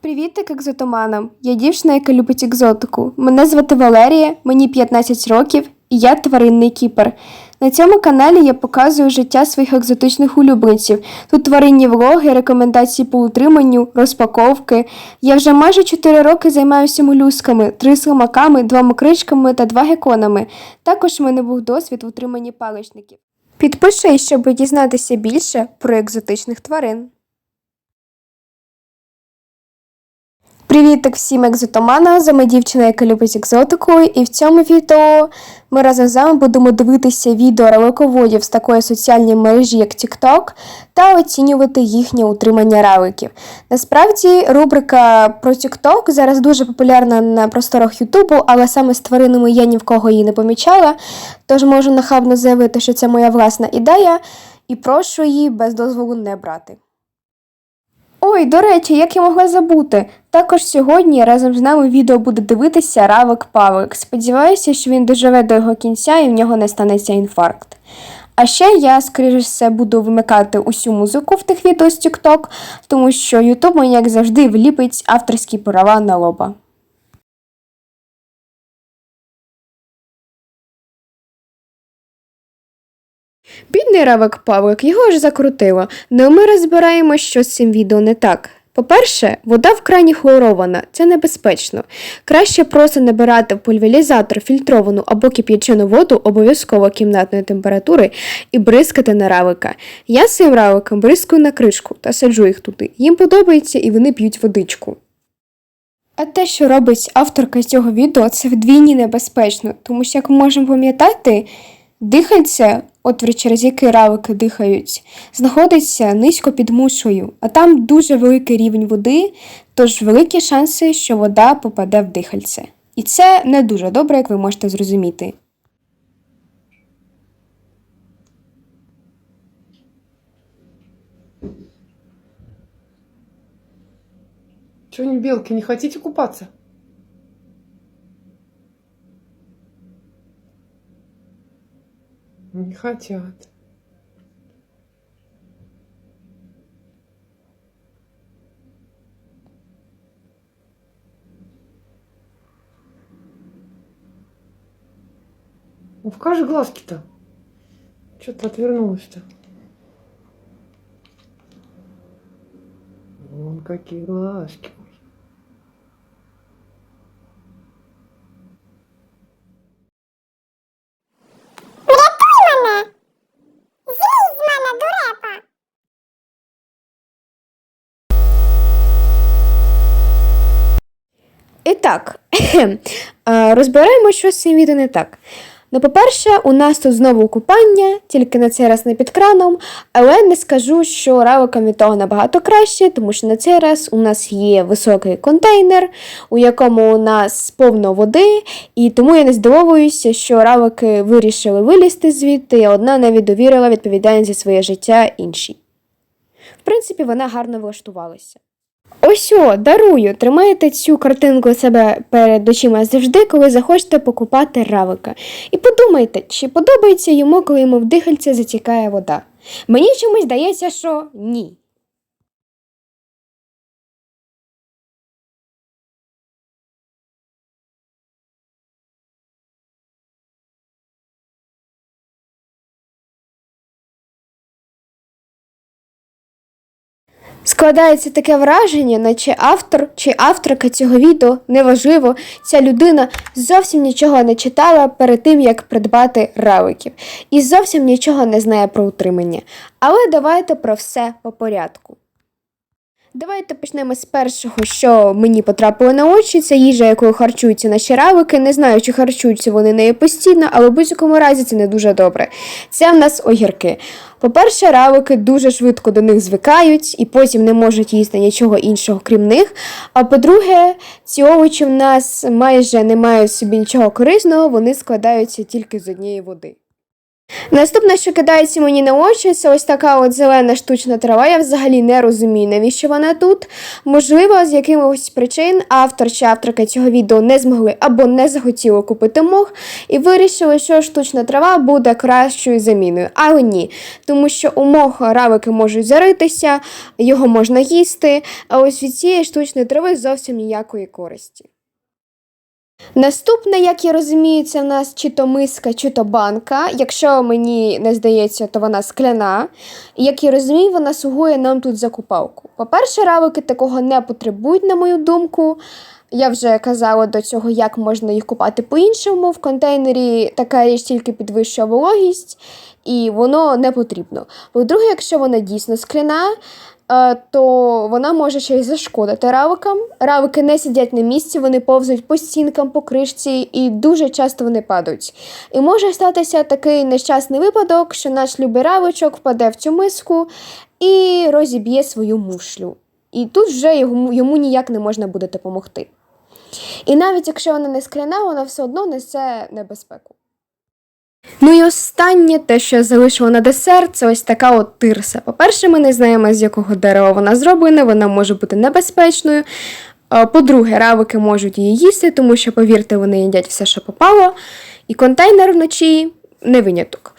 Привітик екзотоманам! Я дівчина, яка любить екзотику. Мене звати Валерія, мені 15 років і я тваринний кіпер. На цьому каналі я показую життя своїх екзотичних улюбленців. Тут тваринні влоги, рекомендації по утриманню, розпаковки. Я вже майже 4 роки займаюся молюсками, 3 слимаками, 2 мокричками та 2 геконами. Також в мене був досвід в утриманні паличників. Підпишись, щоб дізнатися більше про екзотичних тварин. Привітик всім екзотоманам! З вами дівчина, яка любить екзотику, і в цьому відео ми разом з вами будемо дивитися відео ралиководів з такої соціальної мережі, як TikTok, та оцінювати їхнє утримання раликів. Насправді, рубрика про TikTok зараз дуже популярна на просторах Ютубу, але саме з тваринами я ні в кого її не помічала, тож можу нахабно заявити, що це моя власна ідея, і прошу її без дозволу не брати. Ой, до речі, як я могла забути. Також сьогодні разом з нами відео буде дивитися Равик Павик. Сподіваюся, що він доживе до його кінця і в нього не станеться інфаркт. А ще я, скоріше все, буду вимикати усю музику в тих відео з TikTok, тому що YouTube як завжди, вліпить авторські права на лоба. Бідний Равик Павлик, його ж закрутило. Ну ми розбираємо, що з цим відео не так. По-перше, вода в крані хлорована, це небезпечно. Краще просто набирати в пульверізатор фільтровану або кип'ячену воду обов'язково кімнатної температури і бризкати на равика. Я своїм равикам бризкаю на кришку та саджу їх туди. Їм подобається і вони п'ють водичку. А те, що робить авторка цього відео, це вдвійні небезпечно, тому що, як ми можемо пам'ятати, дихальце, отвір, через який равики дихають, знаходиться низько під мушою, а там дуже великий рівень води, тож великі шанси, що вода попаде в дихальце. І це не дуже добре, як ви можете зрозуміти. Чего не белки, не хотите купаться? Не хотят. Ну, покажи глазки-то. Что-то отвернулась-то. Вон какие глазки. Так, е, розбираємо, що з цим відео не так. Ну, по-перше, у нас тут знову купання, тільки на цей раз не під краном, але не скажу, що равикам від того набагато краще, тому що на цей раз у нас є високий контейнер, у якому у нас повно води, і тому я не здивовуюся, що равики вирішили вилізти звідти, а одна навіть довірила відповідальність за своє життя іншій. В принципі, вона гарно влаштувалася. Ось о, дарую, тримайте цю картинку себе перед очима завжди, коли захочете покупати равика. І подумайте, чи подобається йому, коли йому в дихальце затікає вода. Мені чомусь здається, що ні. Складається таке враження, наче автор чи авторка цього відео, неважливо, ця людина зовсім нічого не читала перед тим, як придбати равиків, і зовсім нічого не знає про утримання. Але давайте про все по порядку. Давайте почнемо з першого, що мені потрапило на очі. Це їжа, якою харчуються наші равики. Не знаю, чи харчуються вони нею постійно, але в будь-якому разі це не дуже добре. Це в нас огірки. По-перше, равики дуже швидко до них звикають і потім не можуть їсти нічого іншого, крім них. А по-друге, ці овочі в нас майже не мають собі нічого корисного, вони складаються тільки з однієї води. Наступне, що кидається мені на очі, це ось така от зелена штучна трава. Я взагалі не розумію, навіщо вона тут. Можливо, з якимось причин автор чи авторка цього відео не змогли або не захотіли купити мох і вирішили, що штучна трава буде кращою заміною. Але ні, тому що у моха равики можуть заритися, його можна їсти, а ось від цієї штучної трави зовсім ніякої користі. Наступне, як я розумію, це в нас чи то миска, чи то банка. Якщо мені не здається, то вона скляна. І як я розумію, вона слугує нам тут за купалку. По-перше, равики такого не потребують, на мою думку. Я вже казала до цього, як можна їх купати по-іншому. В контейнері така річ тільки підвищує вологість, і воно не потрібно. По-друге, якщо вона дійсно скляна, то вона може ще й зашкодити равикам. Равики не сидять на місці, вони повзають по стінкам, по кришці, і дуже часто вони падають. І може статися такий нещасний випадок, що наш любий равичок впаде в цю миску і розіб'є свою мушлю. І тут вже йому, йому ніяк не можна буде допомогти. І навіть якщо вона не скляна, вона все одно несе небезпеку. Ну і останнє, те, що я залишила на десерт, це ось така от тирса. По-перше, ми не знаємо, з якого дерева вона зроблена, вона може бути небезпечною. По-друге, равики можуть її їсти, тому що, повірте, вони їдять все, що попало. І контейнер вночі не виняток.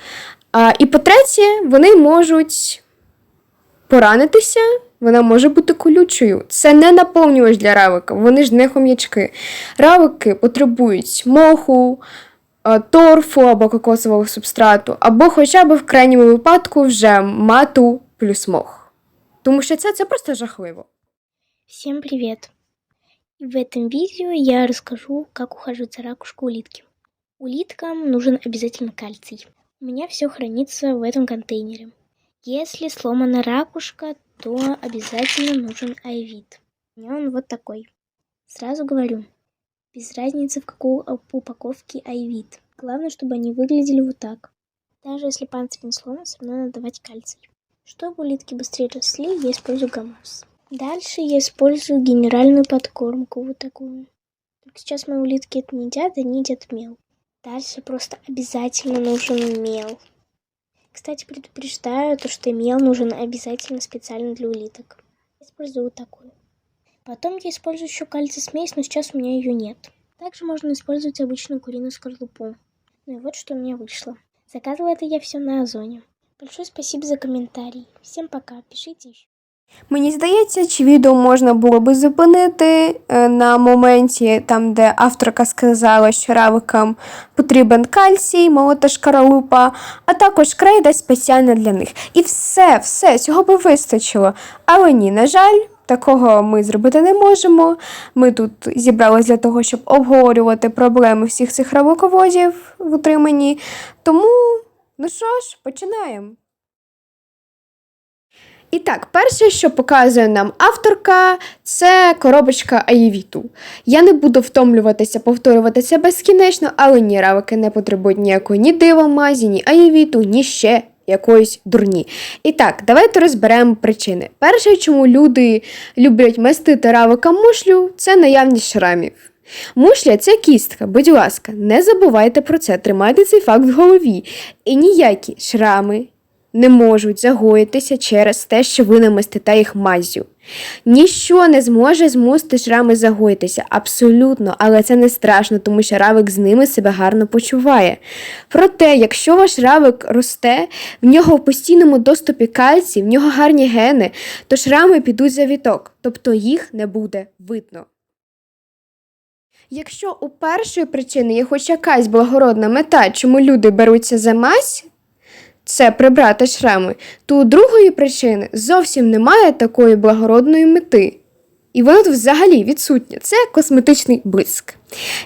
І по-третє, вони можуть поранитися, вона може бути колючою. Це не наповнювач для равика, вони ж не хом'ячки. Равики потребують моху, торфу або кокосового субстрату, або хоча б в крайньому випадку вже мату плюс мох. Тому що це, це просто жахливо. Всем привет! В этом видео я расскажу, как ухаживать за ракушкой улитки. Улиткам нужен обязательно кальций. У меня все хранится в этом контейнере. Если сломана ракушка, то обязательно нужен айвит. У меня он вот такой. Сразу говорю, без разницы в какой упаковке айвит. Главное, чтобы они выглядели вот так. Даже если панцирь не сломан, все равно надо давать кальций. Чтобы улитки быстрее росли, я использую гаммус. Дальше я использую генеральную подкормку, вот такую. Только сейчас мои улитки это не едят, они едят мел. Дальше просто обязательно нужен мел. Кстати, предупреждаю, то, что мел нужен обязательно специально для улиток. Я использую вот такую. Потом я использую еще кальций смесь, но сейчас у меня ее нет. Также можно использовать обычную куриную скорлупу. Ну и вот что у меня вышло. Заказывала это я все на Озоне. Большое спасибо за комментарий. Всем пока, пишите еще. Мені здається, чи відео можна було би зупинити е, на моменті, там, де авторка сказала, що равикам потрібен кальцій, молота шкаралупа, а також крейда спеціально для них. І все, все, цього би вистачило. Але ні, на жаль, такого ми зробити не можемо. Ми тут зібралися для того, щоб обговорювати проблеми всіх цих равоководів в утриманні. Тому, ну що ж, починаємо. І так, перше, що показує нам авторка, це коробочка Аєвіту. Я не буду втомлюватися, повторювати це безкінечно, але ні равики не потребують ніякої ні дивомазі, ні аєвіту, ні ще якоїсь дурні. І так, давайте розберемо причини. Перше, чому люди люблять мастити равика мушлю, це наявність шрамів. Мушля це кістка, будь ласка, не забувайте про це, тримайте цей факт в голові. І ніякі шрами не можуть загоїтися через те, що ви намастите їх маззю. Ніщо не зможе змусити шрами загоїтися, абсолютно, але це не страшно, тому що равик з ними себе гарно почуває. Проте, якщо ваш равик росте, в нього в постійному доступі кальцій, в нього гарні гени, то шрами підуть за віток, тобто їх не буде видно. Якщо у першої причини є хоч якась благородна мета, чому люди беруться за мазь, це прибрати шрами, то у другої причини зовсім немає такої благородної мети. І вона тут взагалі відсутня. Це косметичний блиск.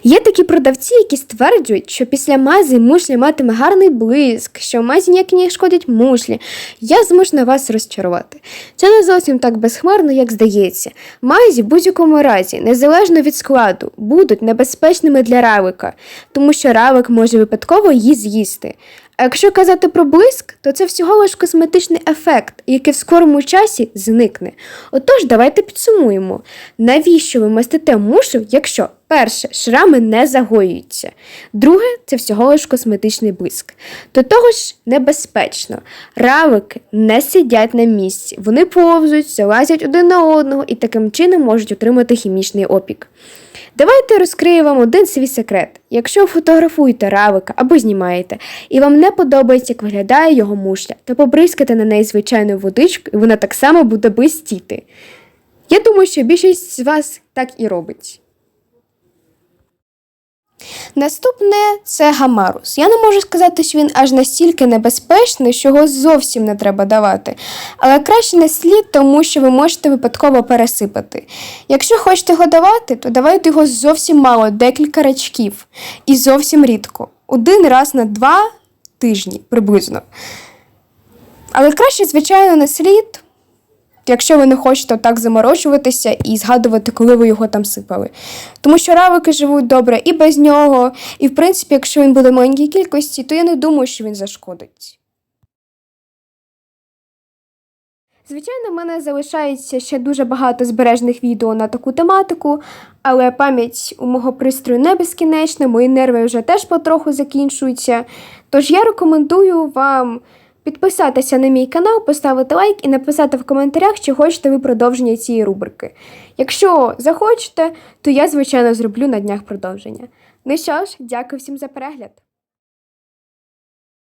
Є такі продавці, які стверджують, що після мазі мушлі матиме гарний блиск, що мазі ніяк не шкодять мушлі. Я змушена вас розчарувати. Це не зовсім так безхмарно, як здається. Мазі в будь-якому разі, незалежно від складу, будуть небезпечними для равика, тому що равик може випадково її з'їсти. А якщо казати про блиск, то це всього лиш косметичний ефект, який в скорому часі зникне. Отож, давайте підсумуємо, навіщо ви мастите мушу, якщо Перше, шрами не загоюються. Друге, це всього лиш косметичний блиск. До того ж, небезпечно. Равики не сидять на місці, вони повзуть, залазять один на одного і таким чином можуть отримати хімічний опік. Давайте розкрию вам один свій секрет. Якщо фотографуєте равика або знімаєте, і вам не подобається, як виглядає його мушля, то побризкайте на неї звичайною водичкою, і вона так само буде блистіти. Я думаю, що більшість з вас так і робить. Наступне це гамарус. Я не можу сказати, що він аж настільки небезпечний, що його зовсім не треба давати. Але краще не слід, тому що ви можете випадково пересипати. Якщо хочете його давати, то давайте його зовсім мало, декілька рачків. І зовсім рідко. Один раз на два тижні приблизно. Але краще, звичайно, не слід, якщо ви не хочете так заморочуватися і згадувати, коли ви його там сипали. Тому що равики живуть добре і без нього, і в принципі, якщо він буде в маленькій кількості, то я не думаю, що він зашкодить. Звичайно, в мене залишається ще дуже багато збережених відео на таку тематику, але пам'ять у мого пристрою не безкінечна, мої нерви вже теж потроху закінчуються. Тож я рекомендую вам підписатися на мій канал, поставити лайк і написати в коментарях, чи хочете ви продовження цієї рубрики. Якщо захочете, то я, звичайно, зроблю на днях продовження. Ну що ж, дякую всім за перегляд.